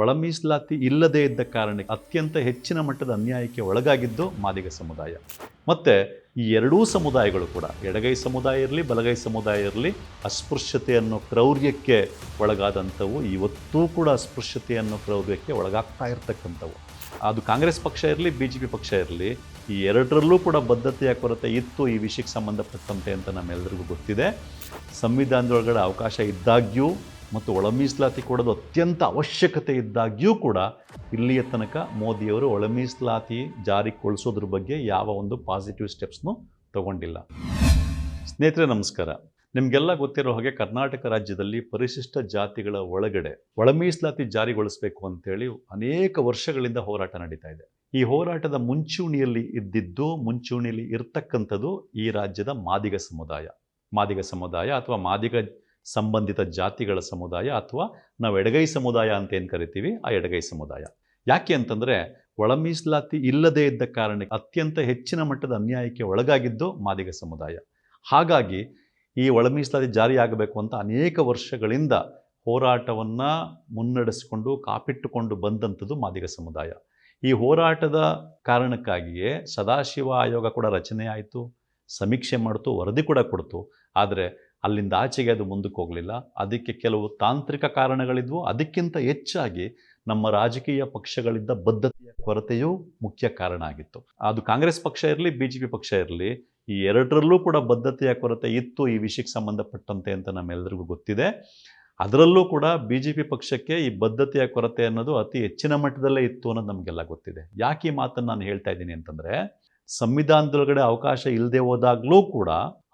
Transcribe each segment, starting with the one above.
ಒಳ ಮೀಸಲಾತಿ ಇಲ್ಲದೇ ಇದ್ದ ಕಾರಣಕ್ಕೆ ಅತ್ಯಂತ ಹೆಚ್ಚಿನ ಮಟ್ಟದ ಅನ್ಯಾಯಕ್ಕೆ ಒಳಗಾಗಿದ್ದು ಮಾದಿಗ ಸಮುದಾಯ. ಮತ್ತು ಈ ಎರಡೂ ಸಮುದಾಯಗಳು ಕೂಡ, ಎಡಗೈ ಸಮುದಾಯ ಇರಲಿ, ಬಲಗೈ ಸಮುದಾಯ ಇರಲಿ, ಅಸ್ಪೃಶ್ಯತೆ ಅನ್ನೋ ಕ್ರೌರ್ಯಕ್ಕೆ ಒಳಗಾದಂಥವು, ಇವತ್ತೂ ಕೂಡ ಅಸ್ಪೃಶ್ಯತೆ ಅನ್ನೋ ಕ್ರೌರ್ಯಕ್ಕೆ ಒಳಗಾಗ್ತಾ ಇರ್ತಕ್ಕಂಥವು. ಅದು ಕಾಂಗ್ರೆಸ್ ಪಕ್ಷ ಇರಲಿ, ಬಿ ಜೆ ಪಿ ಪಕ್ಷ ಇರಲಿ, ಈ ಎರಡರಲ್ಲೂ ಕೂಡ ಬದ್ಧತೆಯ ಕೊರತೆ ಇತ್ತು ಈ ವಿಷಯಕ್ಕೆ ಸಂಬಂಧಪಟ್ಟಂತೆ ಅಂತ ನಮ್ಮೆಲ್ಲರಿಗೂ ಗೊತ್ತಿದೆ. ಸಂವಿಧಾನದೊಳಗಡೆ ಅವಕಾಶ ಇದ್ದಾಗ್ಯೂ ಮತ್ತು ಒಳ ಮೀಸಲಾತಿ ಕೊಡೋದು ಅತ್ಯಂತ ಅವಶ್ಯಕತೆ ಇದ್ದಾಗ್ಯೂ ಕೂಡ ಇಲ್ಲಿಯ ತನಕ ಮೋದಿಯವರು ಒಳ ಮೀಸಲಾತಿ ಜಾರಿಗೊಳಿಸೋದ್ರ ಬಗ್ಗೆ ಯಾವ ಒಂದು ಪಾಸಿಟಿವ್ ಸ್ಟೆಪ್ಸ್ನೂ ತಗೊಂಡಿಲ್ಲ. ಸ್ನೇಹಿತರೆ, ನಮಸ್ಕಾರ. ನಿಮಗೆಲ್ಲ ಗೊತ್ತಿರೋ ಹಾಗೆ ಕರ್ನಾಟಕ ರಾಜ್ಯದಲ್ಲಿ ಪರಿಶಿಷ್ಟ ಜಾತಿಗಳ ಒಳಗಡೆ ಒಳ ಮೀಸಲಾತಿ ಜಾರಿಗೊಳಿಸಬೇಕು ಅಂತೇಳಿ ಅನೇಕ ವರ್ಷಗಳಿಂದ ಹೋರಾಟ ನಡೀತಾ ಇದೆ. ಈ ಹೋರಾಟದ ಮುಂಚೂಣಿಯಲ್ಲಿ ಇದ್ದಿದ್ದು, ಮುಂಚೂಣಿಯಲ್ಲಿ ಇರ್ತಕ್ಕಂಥದ್ದು ಈ ರಾಜ್ಯದ ಮಾದಿಗ ಸಮುದಾಯ. ಮಾದಿಗ ಸಮುದಾಯ ಅಥವಾ ಮಾದಿಗ ಸಂಬಂಧಿತ ಜಾತಿಗಳ ಸಮುದಾಯ ಅಥವಾ ನಾವು ಎಡಗೈ ಸಮುದಾಯ ಅಂತ ಏನು ಕರಿತೀವಿ? ಆ ಎಡಗೈ ಸಮುದಾಯ. ಯಾಕೆ ಅಂತಂದರೆ ಒಳ ಮೀಸಲಾತಿ ಇಲ್ಲದೇ ಇದ್ದ ಕಾರಣಕ್ಕೆ ಅತ್ಯಂತ ಹೆಚ್ಚಿನ ಮಟ್ಟದ ಅನ್ಯಾಯಕ್ಕೆ ಒಳಗಾಗಿದ್ದು ಮಾದಿಗ ಸಮುದಾಯ. ಹಾಗಾಗಿ ಈ ಒಳ ಮೀಸಲಾತಿ ಜಾರಿಯಾಗಬೇಕು ಅಂತ ಅನೇಕ ವರ್ಷಗಳಿಂದ ಹೋರಾಟವನ್ನು ಮುನ್ನಡೆಸಿಕೊಂಡು ಕಾಪಿಟ್ಟುಕೊಂಡು ಬಂದಂಥದ್ದು ಮಾದಿಗ ಸಮುದಾಯ. ಈ ಹೋರಾಟದ ಕಾರಣಕ್ಕಾಗಿಯೇ ಸದಾಶಿವ ಆಯೋಗ ಕೂಡ ರಚನೆ ಆಯಿತು, ಸಮೀಕ್ಷೆ ಮಾಡಿತು, ವರದಿ ಕೂಡ ಕೊಡ್ತು. ಆದರೆ ಅಲ್ಲಿಂದ ಆಚೆಗೆ ಅದು ಮುಂದಕ್ಕೆ ಹೋಗಲಿಲ್ಲ. ಅದಕ್ಕೆ ಕೆಲವು ತಾಂತ್ರಿಕ ಕಾರಣಗಳಿದ್ವು. ಅದಕ್ಕಿಂತ ಹೆಚ್ಚಾಗಿ ನಮ್ಮ ರಾಜಕೀಯ ಪಕ್ಷಗಳಿದ್ದ ಬದ್ಧತೆಯ ಕೊರತೆಯೂ ಮುಖ್ಯ ಕಾರಣ ಆಗಿತ್ತು. ಅದು ಕಾಂಗ್ರೆಸ್ ಪಕ್ಷ ಇರಲಿ ಬಿ ಜೆ ಪಿ ಪಕ್ಷ ಇರಲಿ, ಈ ಎರಡರಲ್ಲೂ ಕೂಡ ಬದ್ಧತೆಯ ಕೊರತೆ ಇತ್ತು, ಈ ವಿಷಯಕ್ಕೆ ಸಂಬಂಧಪಟ್ಟಂತೆ ಅಂತ ನಮ್ಮೆಲ್ಲರಿಗೂ ಗೊತ್ತಿದೆ. ಅದರಲ್ಲೂ ಕೂಡ ಬಿ ಜೆ ಪಿ ಪಕ್ಷಕ್ಕೆ ಈ ಬದ್ಧತೆಯ ಕೊರತೆ ಅನ್ನೋದು ಅತಿ ಹೆಚ್ಚಿನ ಮಟ್ಟದಲ್ಲೇ ಇತ್ತು ಅನ್ನೋದು ನಮಗೆಲ್ಲ ಗೊತ್ತಿದೆ. ಯಾಕೆ ಈ ಮಾತನ್ನು ನಾನು ಹೇಳ್ತಾ ಇದ್ದೀನಿ ಅಂತಂದರೆ ಸಂವಿಧಾನದೊಳಗಡೆ ಅವಕಾಶ ಇಲ್ಲದೆ ಹೋದಾಗಲೂ ಕೂಡ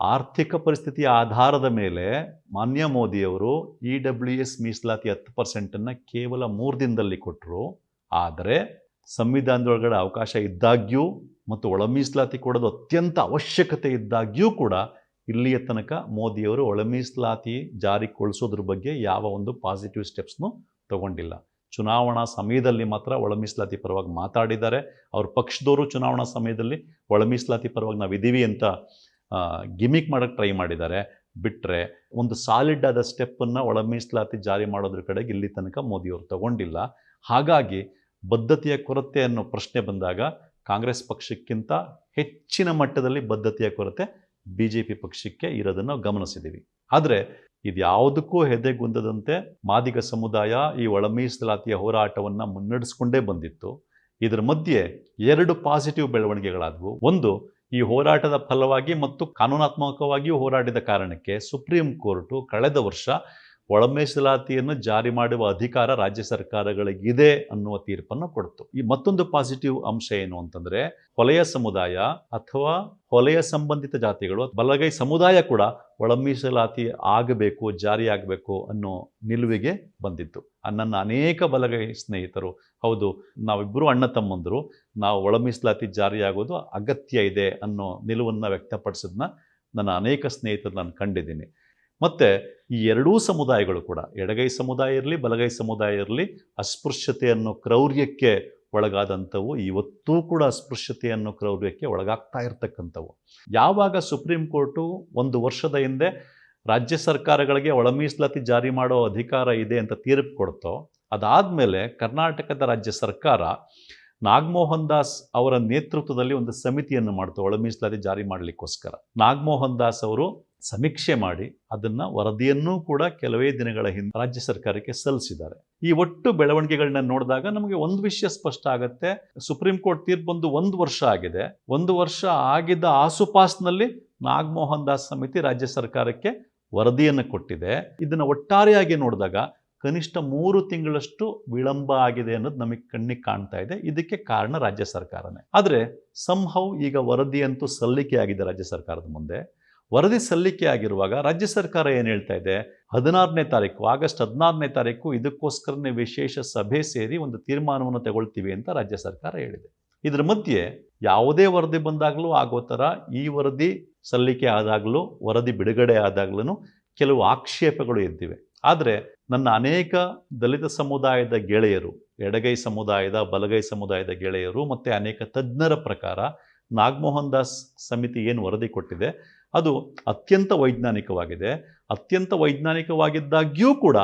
ಆರ್ಥಿಕ ಪರಿಸ್ಥಿತಿಯ ಆಧಾರದ ಮೇಲೆ ಮಾನ್ಯ ಮೋದಿಯವರು ಇ ಡಬ್ಲ್ಯೂ ಎಸ್ ಮೀಸಲಾತಿ ಹತ್ತು ಪರ್ಸೆಂಟನ್ನು ಕೇವಲ ಮೂರು ದಿನದಲ್ಲಿ ಕೊಟ್ಟರು ಆದರೆ ಸಂವಿಧಾನದೊಳಗಡೆ ಅವಕಾಶ ಇದ್ದಾಗ್ಯೂ ಮತ್ತು ಒಳ ಮೀಸಲಾತಿ ಕೊಡೋದು ಅತ್ಯಂತ ಅವಶ್ಯಕತೆ ಇದ್ದಾಗ್ಯೂ ಕೂಡ ಇಲ್ಲಿಯ ತನಕ ಮೋದಿಯವರು ಒಳ ಮೀಸಲಾತಿ ಜಾರಿಗೊಳಿಸೋದ್ರ ಬಗ್ಗೆ ಯಾವ ಒಂದು ಪಾಸಿಟಿವ್ ಸ್ಟೆಪ್ಸ್ನು ತಗೊಂಡಿಲ್ಲ. ಚುನಾವಣಾ ಸಮಯದಲ್ಲಿ ಮಾತ್ರ ಒಳ ಮೀಸಲಾತಿ ಪರವಾಗಿ ಮಾತಾಡಿದ್ದಾರೆ. ಅವ್ರ ಪಕ್ಷದವರು ಚುನಾವಣಾ ಸಮಯದಲ್ಲಿ ಒಳ ಮೀಸಲಾತಿ ಪರವಾಗಿ ನಾವು ಇದ್ದೀವಿ ಅಂತ ಗಿಮಿಕ್ ಮಾಡೋಕ್ಕೆ ಟ್ರೈ ಮಾಡಿದ್ದಾರೆ. ಬಿಟ್ಟರೆ ಒಂದು ಸಾಲಿಡ್ ಆದ ಸ್ಟೆಪ್ಪನ್ನು ಒಳ ಮೀಸಲಾತಿ ಜಾರಿ ಮಾಡೋದ್ರ ಕಡೆಗೆ ಇಲ್ಲಿ ತನಕ ಮೋದಿಯವರು ತಗೊಂಡಿಲ್ಲ. ಹಾಗಾಗಿ ಬದ್ಧತೆಯ ಕೊರತೆ ಅನ್ನೋ ಪ್ರಶ್ನೆ ಬಂದಾಗ ಕಾಂಗ್ರೆಸ್ ಪಕ್ಷಕ್ಕಿಂತ ಹೆಚ್ಚಿನ ಮಟ್ಟದಲ್ಲಿ ಬದ್ಧತೆಯ ಕೊರತೆ ಬಿ ಜೆ ಪಿ ಪಕ್ಷಕ್ಕೆ ಇರೋದನ್ನು ಗಮನಿಸಿದ್ದೀವಿ ಆದರೆ ಇದ್ಯಾವುದಕ್ಕೂ ಹೆದೆಗುಂದದಂತೆ ಮಾದಿಗ ಸಮುದಾಯ ಈ ಒಳ ಮೀಸಲಾತಿಯ ಹೋರಾಟವನ್ನು ಮುನ್ನಡೆಸ್ಕೊಂಡೇ ಬಂದಿತ್ತು. ಇದರ ಮಧ್ಯೆ ಎರಡು ಪಾಸಿಟಿವ್ ಬೆಳವಣಿಗೆಗಳಾದವು. ಒಂದು, ಈ ಹೋರಾಟದ ಫಲವಾಗಿ ಮತ್ತು ಕಾನೂನಾತ್ಮಕವಾಗಿಯೂ ಹೋರಾಡಿದ ಕಾರಣಕ್ಕೆ ಸುಪ್ರೀಂ ಕೋರ್ಟು ಕಳೆದ ವರ್ಷ ಒಳ ಮೀಸಲಾತಿಯನ್ನು ಜಾರಿ ಮಾಡುವ ಅಧಿಕಾರ ರಾಜ್ಯ ಸರ್ಕಾರಗಳಿಗಿದೆ ಅನ್ನುವ ತೀರ್ಪನ್ನು ಕೊಡ್ತು. ಈ ಮತ್ತೊಂದು ಪಾಸಿಟಿವ್ ಅಂಶ ಏನು ಅಂತಂದ್ರೆ ಹೊಲೆಯ ಸಮುದಾಯ ಅಥವಾ ಹೊಲೆಯ ಸಂಬಂಧಿತ ಜಾತಿಗಳು, ಬಲಗೈ ಸಮುದಾಯ ಕೂಡ ಒಳಮೀಸಲಾತಿ ಆಗಬೇಕು, ಜಾರಿ ಆಗಬೇಕು ಅನ್ನೋ ನಿಲುವಿಗೆ ಬಂದಿತ್ತು. ನನ್ನ ಅನೇಕ ಬಲಗೈ ಸ್ನೇಹಿತರು, ಹೌದು ನಾವಿಬ್ಬರು ಅಣ್ಣ ತಮ್ಮಂದರು, ನಾವು ಒಳಮೀಸಲಾತಿ ಜಾರಿಯಾಗೋದು ಅಗತ್ಯ ಇದೆ ಅನ್ನೋ ನಿಲುವನ್ನು ವ್ಯಕ್ತಪಡಿಸಿದ್ನ ನನ್ನ ಅನೇಕ ಸ್ನೇಹಿತರು ನಾನು ಕಂಡಿದ್ದೀನಿ. ಮತ್ತು ಈ ಎರಡೂ ಸಮುದಾಯಗಳು ಕೂಡ, ಎಡಗೈ ಸಮುದಾಯ ಇರಲಿ, ಬಲಗೈ ಸಮುದಾಯ ಇರಲಿ ಅಸ್ಪೃಶ್ಯತೆ ಅನ್ನೋ ಕ್ರೌರ್ಯಕ್ಕೆ ಒಳಗಾದಂಥವು, ಇವತ್ತೂ ಕೂಡ ಅಸ್ಪೃಶ್ಯತೆ ಅನ್ನೋ ಕ್ರೌರ್ಯಕ್ಕೆ ಒಳಗಾಗ್ತಾ ಇರ್ತಕ್ಕಂಥವು. ಯಾವಾಗ ಸುಪ್ರೀಂ ಕೋರ್ಟು ಒಂದು ವರ್ಷದ ಹಿಂದೆ ರಾಜ್ಯ ಸರ್ಕಾರಗಳಿಗೆ ಒಳಮೀಸಲಾತಿ ಜಾರಿ ಮಾಡೋ ಅಧಿಕಾರ ಇದೆ ಅಂತ ತೀರ್ಪು ಕೊಡ್ತೋ, ಅದಾದಮೇಲೆ ಕರ್ನಾಟಕದ ರಾಜ್ಯ ಸರ್ಕಾರ ನಾಗಮೋಹನ್ ದಾಸ್ ಅವರ ನೇತೃತ್ವದಲ್ಲಿ ಒಂದು ಸಮಿತಿಯನ್ನು ಮಾಡ್ತು, ಒಳಮೀಸಲಾತಿ ಜಾರಿ ಮಾಡಲಿಕ್ಕೋಸ್ಕರ. ನಾಗಮೋಹನ್ ದಾಸ್ ಅವರು ಸಮೀಕ್ಷೆ ಮಾಡಿ ಅದನ್ನ ವರದಿಯನ್ನೂ ಕೂಡ ಕೆಲವೇ ದಿನಗಳ ಹಿಂದೆ ರಾಜ್ಯ ಸರ್ಕಾರಕ್ಕೆ ಸಲ್ಲಿಸಿದ್ದಾರೆ. ಈ ಒಟ್ಟು ಬೆಳವಣಿಗೆಗಳನ್ನ ನೋಡಿದಾಗ ನಮಗೆ ಒಂದು ವಿಷಯ ಸ್ಪಷ್ಟ ಆಗುತ್ತೆ. ಸುಪ್ರೀಂ ಕೋರ್ಟ್ ತೀರ್ಪು ಬಂದು ಒಂದು ವರ್ಷ ಆಗಿದೆ. ಒಂದು ವರ್ಷ ಆಗಿದ್ದ ಆಸುಪಾಸ್ನಲ್ಲಿ ನಾಗಮೋಹನ್ ದಾಸ್ ಸಮಿತಿ ರಾಜ್ಯ ಸರ್ಕಾರಕ್ಕೆ ವರದಿಯನ್ನು ಕೊಟ್ಟಿದೆ. ಇದನ್ನು ಒಟ್ಟಾರೆಯಾಗಿ ನೋಡಿದಾಗ ಕನಿಷ್ಠ ಮೂರು ತಿಂಗಳಷ್ಟು ವಿಳಂಬ ಆಗಿದೆ ಅನ್ನೋದು ನಮಗೆ ಕಣ್ಣಿಗೆ ಕಾಣ್ತಾ ಇದೆ. ಇದಕ್ಕೆ ಕಾರಣ ರಾಜ್ಯ ಸರ್ಕಾರನೇ. ಆದರೆ ಸಂಹವ್ ಈಗ ವರದಿಯಂತೂ ಸಲ್ಲಿಕೆ ಆಗಿದೆ ರಾಜ್ಯ ಸರ್ಕಾರದ ಮುಂದೆ. ವರದಿ ಸಲ್ಲಿಕೆ ಆಗಿರುವಾಗ ರಾಜ್ಯ ಸರ್ಕಾರ ಏನು ಹೇಳ್ತಾ ಇದೆ? ಹದಿನಾರನೇ ತಾರೀಕು, ಆಗಸ್ಟ್ ಹದಿನಾರನೇ ತಾರೀಕು ಇದಕ್ಕೋಸ್ಕರನೇ ವಿಶೇಷ ಸಭೆ ಸೇರಿ ಒಂದು ತೀರ್ಮಾನವನ್ನು ತಗೊಳ್ತೀವಿ ಅಂತ ರಾಜ್ಯ ಸರ್ಕಾರ ಹೇಳಿದೆ. ಇದರ ಮಧ್ಯೆ ಯಾವುದೇ ವರದಿ ಬಂದಾಗಲೂ ಆಗೋ ಥರ ಈ ವರದಿ ಸಲ್ಲಿಕೆ ಆದಾಗಲೂ, ವರದಿ ಬಿಡುಗಡೆ ಆದಾಗ್ಲೂ ಕೆಲವು ಆಕ್ಷೇಪಗಳು ಎದ್ದಿವೆ ಆದರೆ ನನ್ನ ಅನೇಕ ದಲಿತ ಸಮುದಾಯದ ಗೆಳೆಯರು, ಎಡಗೈ ಸಮುದಾಯದ, ಬಲಗೈ ಸಮುದಾಯದ ಗೆಳೆಯರು ಮತ್ತು ಅನೇಕ ತಜ್ಞರ ಪ್ರಕಾರ ನಾಗಮೋಹನ್ ದಾಸ್ ಸಮಿತಿ ಏನು ವರದಿ ಕೊಟ್ಟಿದೆ? ಅದು ಅತ್ಯಂತ ವೈಜ್ಞಾನಿಕವಾಗಿದೆ. ಅತ್ಯಂತ ವೈಜ್ಞಾನಿಕವಾಗಿದ್ದಾಗ್ಯೂ ಕೂಡ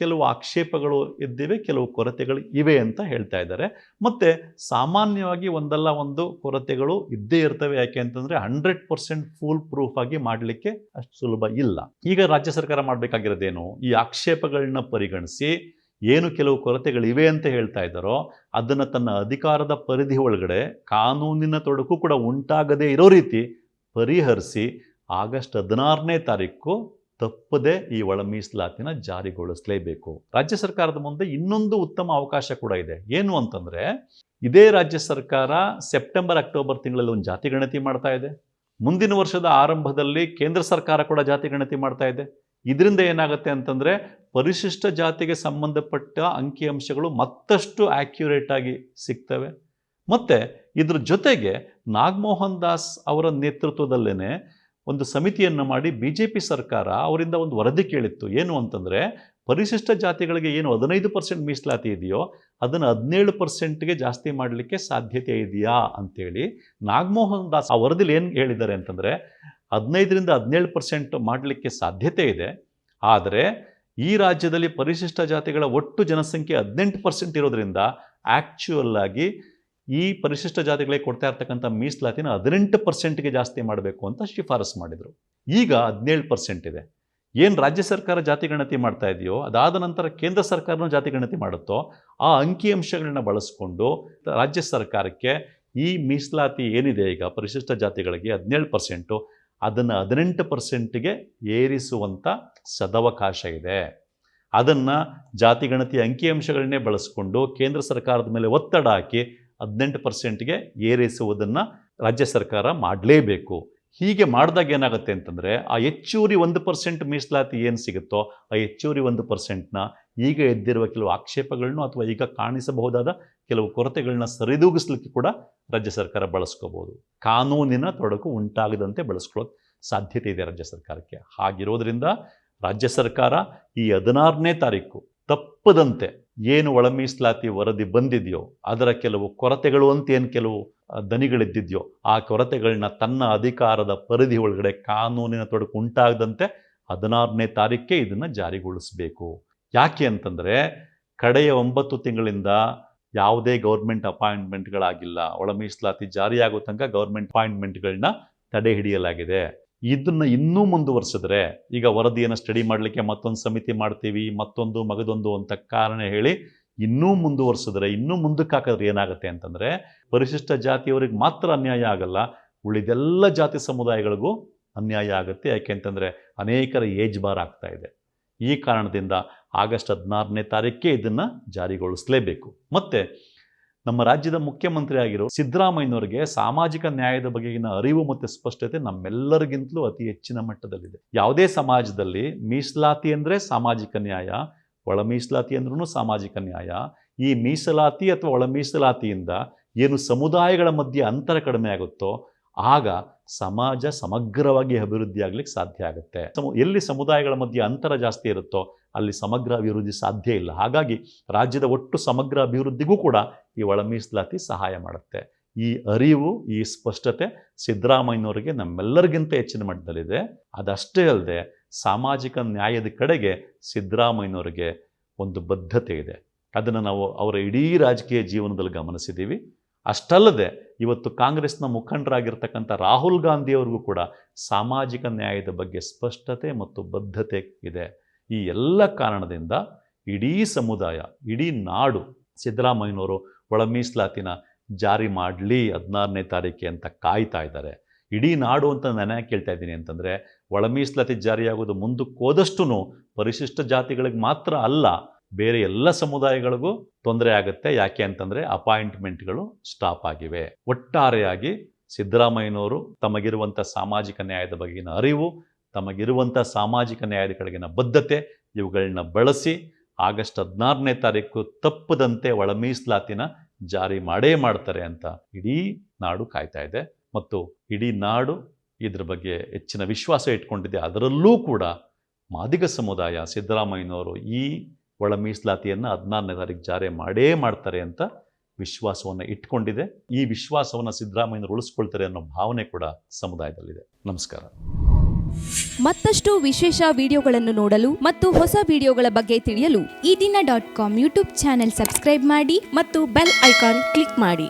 ಕೆಲವು ಆಕ್ಷೇಪಗಳು ಇದ್ದಿವೆ, ಕೆಲವು ಕೊರತೆಗಳು ಇವೆ ಅಂತ ಹೇಳ್ತಾ ಇದ್ದಾರೆ. ಮತ್ತು ಸಾಮಾನ್ಯವಾಗಿ ಒಂದಲ್ಲ ಒಂದು ಕೊರತೆಗಳು ಇದ್ದೇ ಇರ್ತವೆ. ಯಾಕೆ ಅಂತಂದರೆ ಹಂಡ್ರೆಡ್ ಪರ್ಸೆಂಟ್ ಫೂಲ್ ಪ್ರೂಫ್ ಆಗಿ ಮಾಡಲಿಕ್ಕೆ ಅಷ್ಟು ಸುಲಭ ಇಲ್ಲ. ಈಗ ರಾಜ್ಯ ಸರ್ಕಾರ ಮಾಡಬೇಕಾಗಿರೋದೇನು? ಈ ಆಕ್ಷೇಪಗಳನ್ನ ಪರಿಗಣಿಸಿ ಏನು ಕೆಲವು ಕೊರತೆಗಳಿವೆ ಅಂತ ಹೇಳ್ತಾ ಇದ್ದಾರೋ, ಅದನ್ನು ತನ್ನ ಅಧಿಕಾರದ ಪರಿಧಿ ಒಳಗಡೆ ಕಾನೂನಿನ ತೊಡಕು ಕೂಡ ಉಂಟಾಗದೇ ಇರೋ ರೀತಿ ಪರಿಹರಿಸಿ ಆಗಸ್ಟ್ ಹದಿನಾರನೇ ತಾರೀಕು ತಪ್ಪದೆ ಈ ಒಳ ಮೀಸಲಾತಿನ ಜಾರಿಗೊಳಿಸಲೇಬೇಕು. ರಾಜ್ಯ ಸರ್ಕಾರದ ಮುಂದೆ ಇನ್ನೊಂದು ಉತ್ತಮ ಅವಕಾಶ ಕೂಡ ಇದೆ. ಏನು ಅಂತಂದ್ರೆ, ಇದೇ ರಾಜ್ಯ ಸರ್ಕಾರ ಸೆಪ್ಟೆಂಬರ್ ಅಕ್ಟೋಬರ್ ತಿಂಗಳಲ್ಲಿ ಒಂದು ಜಾತಿ ಗಣತಿ ಮಾಡ್ತಾ ಇದೆ. ಮುಂದಿನ ವರ್ಷದ ಆರಂಭದಲ್ಲಿ ಕೇಂದ್ರ ಸರ್ಕಾರ ಕೂಡ ಜಾತಿ ಗಣತಿ ಮಾಡ್ತಾ ಇದೆ. ಇದರಿಂದ ಏನಾಗುತ್ತೆ ಅಂತಂದ್ರೆ, ಪರಿಶಿಷ್ಟ ಜಾತಿಗೆ ಸಂಬಂಧಪಟ್ಟ ಅಂಕಿಅಂಶಗಳು ಮತ್ತಷ್ಟು ಆಕ್ಯುರೇಟ್ ಆಗಿ ಸಿಗ್ತವೆ. ಮತ್ತೆ ಇದ್ರ ಜೊತೆಗೆ ನಾಗಮೋಹನ್ ದಾಸ್ ಅವರ ನೇತೃತ್ವದಲ್ಲೇನೆ ಒಂದು ಸಮಿತಿಯನ್ನು ಮಾಡಿ ಬಿ ಜೆ ಪಿ ಸರ್ಕಾರ ಅವರಿಂದ ಒಂದು ವರದಿ ಕೇಳಿತ್ತು. ಏನು ಅಂತಂದರೆ, ಪರಿಶಿಷ್ಟ ಜಾತಿಗಳಿಗೆ ಏನು ಹದಿನೈದು ಪರ್ಸೆಂಟ್ ಮೀಸಲಾತಿ ಇದೆಯೋ ಅದನ್ನು ಹದಿನೇಳು ಪರ್ಸೆಂಟ್ಗೆ ಜಾಸ್ತಿ ಮಾಡಲಿಕ್ಕೆ ಸಾಧ್ಯತೆ ಇದೆಯಾ ಅಂತೇಳಿ ನಾಗಮೋಹನ್ ದಾಸ್ ಆ ವರದಿಲಿ ಏನು ಹೇಳಿದ್ದಾರೆ ಅಂತಂದರೆ, ಹದಿನೈದರಿಂದ ಹದಿನೇಳು ಪರ್ಸೆಂಟ್ ಮಾಡಲಿಕ್ಕೆ ಸಾಧ್ಯತೆ ಇದೆ, ಆದರೆ ಈ ರಾಜ್ಯದಲ್ಲಿ ಪರಿಶಿಷ್ಟ ಜಾತಿಗಳ ಒಟ್ಟು ಜನಸಂಖ್ಯೆ ಹದಿನೆಂಟು ಪರ್ಸೆಂಟ್ ಇರೋದ್ರಿಂದ ಆ್ಯಕ್ಚುಯಲ್ ಆಗಿ ಈ ಪರಿಶಿಷ್ಟ ಜಾತಿಗಳಿಗೆ ಕೊಡ್ತಾ ಇರ್ತಕ್ಕಂಥ ಮೀಸಲಾತಿನ ಹದಿನೆಂಟು ಪರ್ಸೆಂಟ್ಗೆ ಜಾಸ್ತಿ ಮಾಡಬೇಕು ಅಂತ ಶಿಫಾರಸು ಮಾಡಿದರು. ಈಗ ಹದಿನೇಳು ಪರ್ಸೆಂಟ್ ಇದೆ. ಏನು ರಾಜ್ಯ ಸರ್ಕಾರ ಜಾತಿ ಗಣತಿ ಮಾಡ್ತಾ ಇದೆಯೋ, ಅದಾದ ನಂತರ ಕೇಂದ್ರ ಸರ್ಕಾರನೂ ಜಾತಿ ಗಣತಿ ಮಾಡುತ್ತೋ, ಆ ಅಂಕಿಅಂಶಗಳನ್ನ ಬಳಸ್ಕೊಂಡು ರಾಜ್ಯ ಸರ್ಕಾರಕ್ಕೆ ಈ ಮೀಸಲಾತಿ ಏನಿದೆ ಈಗ ಪರಿಶಿಷ್ಟ ಜಾತಿಗಳಿಗೆ ಹದಿನೇಳು ಪರ್ಸೆಂಟು, ಅದನ್ನು ಹದಿನೆಂಟು ಪರ್ಸೆಂಟ್ಗೆ ಏರಿಸುವಂಥ ಸದವಕಾಶ ಇದೆ. ಅದನ್ನು ಜಾತಿ ಗಣತಿ ಅಂಕಿಅಂಶಗಳನ್ನೇ ಬಳಸ್ಕೊಂಡು ಕೇಂದ್ರ ಸರ್ಕಾರದ ಮೇಲೆ ಒತ್ತಡ ಹಾಕಿ ಹದಿನೆಂಟು ಪರ್ಸೆಂಟ್ಗೆ ಏರಿಸುವುದನ್ನು ರಾಜ್ಯ ಸರ್ಕಾರ ಮಾಡಲೇಬೇಕು. ಹೀಗೆ ಮಾಡಿದಾಗ ಏನಾಗುತ್ತೆ ಅಂತಂದರೆ, ಆ ಹೆಚ್ಚುವರಿ ಒಂದು ಪರ್ಸೆಂಟ್ ಮೀಸಲಾತಿ ಏನು ಸಿಗುತ್ತೋ, ಆ ಹೆಚ್ಚುವರಿ ಒಂದು ಪರ್ಸೆಂಟ್ನ ಈಗ ಎದ್ದಿರುವ ಕೆಲವು ಆಕ್ಷೇಪಗಳನ್ನು ಅಥವಾ ಈಗ ಕಾಣಿಸಬಹುದಾದ ಕೆಲವು ಕೊರತೆಗಳನ್ನ ಸರಿದೂಗಿಸ್ಲಿಕ್ಕೆ ಕೂಡ ರಾಜ್ಯ ಸರ್ಕಾರ ಬಳಸ್ಕೋಬೋದು. ಕಾನೂನಿನ ತೊಡಕು ಉಂಟಾಗದಂತೆ ಬಳಸ್ಕೊಳ್ಳೋಕೆ ಸಾಧ್ಯತೆ ಇದೆ ರಾಜ್ಯ ಸರ್ಕಾರಕ್ಕೆ. ಹಾಗಿರೋದ್ರಿಂದ ರಾಜ್ಯ ಸರ್ಕಾರ ಈ ಹದಿನಾರನೇ ತಾರೀಕು ತಪ್ಪದಂತೆ ಏನು ಒಳ ಮೀಸಲಾತಿ ವರದಿ ಬಂದಿದೆಯೋ, ಅದರ ಕೆಲವು ಕೊರತೆಗಳು ಅಂತ ಏನು ಕೆಲವು ದನಿಗಳಿದ್ದಿದೆಯೋ, ಆ ಕೊರತೆಗಳನ್ನ ತನ್ನ ಅಧಿಕಾರದ ಪರಿಧಿ ಒಳಗಡೆ ಕಾನೂನಿನ ತೊಡಕು ಉಂಟಾಗದಂತೆ ಹದಿನಾರನೇ ತಾರೀಕೆ ಇದನ್ನು ಜಾರಿಗೊಳಿಸಬೇಕು. ಯಾಕೆ ಅಂತಂದರೆ, ಕಡೆಯ ಒಂಬತ್ತು ತಿಂಗಳಿಂದ ಯಾವುದೇ ಗೌರ್ಮೆಂಟ್ ಅಪಾಯಿಂಟ್ಮೆಂಟ್ಗಳಾಗಿಲ್ಲ. ಒಳ ಮೀಸಲಾತಿ ಜಾರಿಯಾಗೋ ತನಕ ಗೌರ್ಮೆಂಟ್ ಅಪಾಯಿಂಟ್ಮೆಂಟ್ಗಳನ್ನ ತಡೆ ಹಿಡಿಯಲಾಗಿದೆ. ಇದನ್ನು ಇನ್ನೂ ಮುಂದುವರಿಸಿದ್ರೆ ಈಗ ವರದಿಯನ್ನು ಸ್ಟಡಿ ಮಾಡಲಿಕ್ಕೆ ಮತ್ತೊಂದು ಸಮಿತಿ ಮಾಡ್ತೀವಿ, ಮತ್ತೊಂದು ಮಗದೊಂದು ಅಂತ ಕಾರಣ ಹೇಳಿ ಇನ್ನೂ ಮುಂದುವರಿಸಿದ್ರೆ, ಇನ್ನೂ ಮುಂದಕ್ಕೆ ಹಾಕಿದ್ರೆ ಏನಾಗುತ್ತೆ ಅಂತಂದರೆ ಪರಿಶಿಷ್ಟ ಜಾತಿಯವರಿಗೆ ಮಾತ್ರ ಅನ್ಯಾಯ ಆಗಲ್ಲ, ಉಳಿದೆಲ್ಲ ಜಾತಿ ಸಮುದಾಯಗಳಿಗೂ ಅನ್ಯಾಯ ಆಗುತ್ತೆ. ಯಾಕೆ ಅಂತಂದರೆ ಅನೇಕರ ಏಜ್ ಬಾರ್ ಆಗ್ತಾ ಇದೆ. ಈ ಕಾರಣದಿಂದ ಆಗಸ್ಟ್ ಹದಿನಾರನೇ ತಾರೀಕೆ ಇದನ್ನು ಜಾರಿಗೊಳಿಸಲೇಬೇಕು. ಮತ್ತು ನಮ್ಮ ರಾಜ್ಯದ ಮುಖ್ಯಮಂತ್ರಿ ಆಗಿರೋ ಸಿದ್ದರಾಮಯ್ಯನವರಿಗೆ ಸಾಮಾಜಿಕ ನ್ಯಾಯದ ಬಗೆಗಿನ ಅರಿವು ಮತ್ತು ಸ್ಪಷ್ಟತೆ ನಮ್ಮೆಲ್ಲರಿಗಿಂತಲೂ ಅತಿ ಹೆಚ್ಚಿನ ಮಟ್ಟದಲ್ಲಿದೆ. ಯಾವುದೇ ಸಮಾಜದಲ್ಲಿ ಮೀಸಲಾತಿ ಅಂದರೆ ಸಾಮಾಜಿಕ ನ್ಯಾಯ ಒಳ ಮೀಸಲಾತಿ ಅಂದ್ರೂ ಸಾಮಾಜಿಕ ನ್ಯಾಯ. ಈ ಮೀಸಲಾತಿ ಅಥವಾ ಒಳ ಮೀಸಲಾತಿಯಿಂದ ಏನು ಸಮುದಾಯಗಳ ಮಧ್ಯೆ ಅಂತರ ಕಡಿಮೆ ಆಗುತ್ತೋ, ಆಗ ಸಮಾಜ ಸಮಗ್ರವಾಗಿ ಅಭಿವೃದ್ಧಿ ಆಗ್ಲಿಕ್ಕೆ ಸಾಧ್ಯ ಆಗುತ್ತೆ. ಎಲ್ಲಿ ಸಮುದಾಯಗಳ ಮಧ್ಯೆ ಅಂತರ ಜಾಸ್ತಿ ಇರುತ್ತೋ ಅಲ್ಲಿ ಸಮಗ್ರ ಅಭಿವೃದ್ಧಿ ಸಾಧ್ಯ ಇಲ್ಲ. ಹಾಗಾಗಿ ರಾಜ್ಯದ ಒಟ್ಟು ಸಮಗ್ರ ಅಭಿವೃದ್ಧಿಗೂ ಕೂಡ ಈ ಒಳ ಮೀಸಲಾತಿ ಸಹಾಯ ಮಾಡುತ್ತೆ. ಈ ಅರಿವು, ಈ ಸ್ಪಷ್ಟತೆ ಸಿದ್ದರಾಮಯ್ಯನವರಿಗೆ ನಮ್ಮೆಲ್ಲರಿಗಿಂತ ಹೆಚ್ಚಿನ ಮಟ್ಟದಲ್ಲಿದೆ. ಅದಷ್ಟೇ ಅಲ್ಲದೆ ಸಾಮಾಜಿಕ ನ್ಯಾಯದ ಕಡೆಗೆ ಸಿದ್ದರಾಮಯ್ಯನವರಿಗೆ ಒಂದು ಬದ್ಧತೆ ಇದೆ. ಅದನ್ನು ನಾವು ಅವರ ಇಡೀ ರಾಜಕೀಯ ಜೀವನದಲ್ಲಿ ಗಮನಿಸಿದ್ದೀವಿ. ಅಷ್ಟಲ್ಲದೆ ಇವತ್ತು ಕಾಂಗ್ರೆಸ್ನ ಮುಖಂಡರಾಗಿರ್ತಕ್ಕಂಥ ರಾಹುಲ್ ಗಾಂಧಿಯವ್ರಿಗೂ ಕೂಡ ಸಾಮಾಜಿಕ ನ್ಯಾಯದ ಬಗ್ಗೆ ಸ್ಪಷ್ಟತೆ ಮತ್ತು ಬದ್ಧತೆ ಇದೆ. ಈ ಎಲ್ಲ ಕಾರಣದಿಂದ ಇಡೀ ಸಮುದಾಯ, ಇಡೀ ನಾಡು ಸಿದ್ದರಾಮಯ್ಯನವರು ಒಳ ಮೀಸಲಾತಿನ ಜಾರಿ ಮಾಡಲಿ ಹದಿನಾರನೇ ತಾರೀಕೆ ಅಂತ ಕಾಯ್ತಾ ಇದ್ದಾರೆ. ಇಡೀ ನಾಡು ಅಂತ ನಾನು ಕೇಳ್ತಾ ಇದ್ದೀನಿ ಅಂತಂದರೆ ಒಳ ಮೀಸಲಾತಿ ಜಾರಿಯಾಗೋದು ಮುಂದಕ್ಕೆ ಹೋದಷ್ಟು ಪರಿಶಿಷ್ಟ ಜಾತಿಗಳಿಗೆ ಮಾತ್ರ ಅಲ್ಲ ಬೇರೆ ಎಲ್ಲ ಸಮುದಾಯಗಳಿಗೂ ತೊಂದರೆ ಆಗುತ್ತೆ. ಯಾಕೆ ಅಂತಂದರೆ ಅಪಾಯಿಂಟ್ಮೆಂಟ್ಗಳು ಸ್ಟಾಪ್ ಆಗಿವೆ. ಒಟ್ಟಾರೆಯಾಗಿ ಸಿದ್ದರಾಮಯ್ಯನವರು ತಮಗಿರುವಂಥ ಸಾಮಾಜಿಕ ನ್ಯಾಯದ ಬಗೆಗಿನ ಅರಿವು, ತಮಗಿರುವಂಥ ಸಾಮಾಜಿಕ ನ್ಯಾಯದ ಕಡೆಗಿನ ಬದ್ಧತೆ ಇವುಗಳನ್ನ ಬಳಸಿ ಆಗಸ್ಟ್ ಹದಿನಾರನೇ ತಾರೀಕು ತಪ್ಪದಂತೆ ಒಳ ಮೀಸಲಾತಿನ ಜಾರಿ ಮಾಡೇ ಮಾಡ್ತಾರೆ ಅಂತ ಇಡೀ ನಾಡು ಕಾಯ್ತಾ ಇದೆ. ಮತ್ತು ಇಡೀ ನಾಡು ಇದ್ರ ಬಗ್ಗೆ ಹೆಚ್ಚಿನ ವಿಶ್ವಾಸ ಇಟ್ಕೊಂಡಿದೆ. ಅದರಲ್ಲೂ ಕೂಡ ಮಾದಿಗ ಸಮುದಾಯ ಸಿದ್ದರಾಮಯ್ಯನವರು ಈ ಒಳ ಮೀಸಲಾತಿಯನ್ನು ಹದಿನಾರನೇ ತಾರೀಕು ಜಾರಿ ಮಾಡೇ ಮಾಡ್ತಾರೆ ಅಂತ ವಿಶ್ವಾಸವನ್ನು ಇಟ್ಕೊಂಡಿದೆ. ಈ ವಿಶ್ವಾಸವನ್ನು ಸಿದ್ದರಾಮಯ್ಯನವರು ಉಳಿಸ್ಕೊಳ್ತಾರೆ ಅನ್ನೋ ಭಾವನೆ ಕೂಡ ಸಮುದಾಯದಲ್ಲಿದೆ. ನಮಸ್ಕಾರ. ಮತ್ತಷ್ಟು ವಿಶೇಷ ವಿಡಿಯೋಗಳನ್ನು ನೋಡಲು ಮತ್ತು ಹೊಸ ವಿಡಿಯೋಗಳ ಬಗ್ಗೆ ತಿಳಿಯಲು Ee Dina dot com YouTube channel subscribe ಮಾಡಿ ಮತ್ತು ಬೆಲ್ ಐಕಾನ್ ಕ್ಲಿಕ್ ಮಾಡಿ.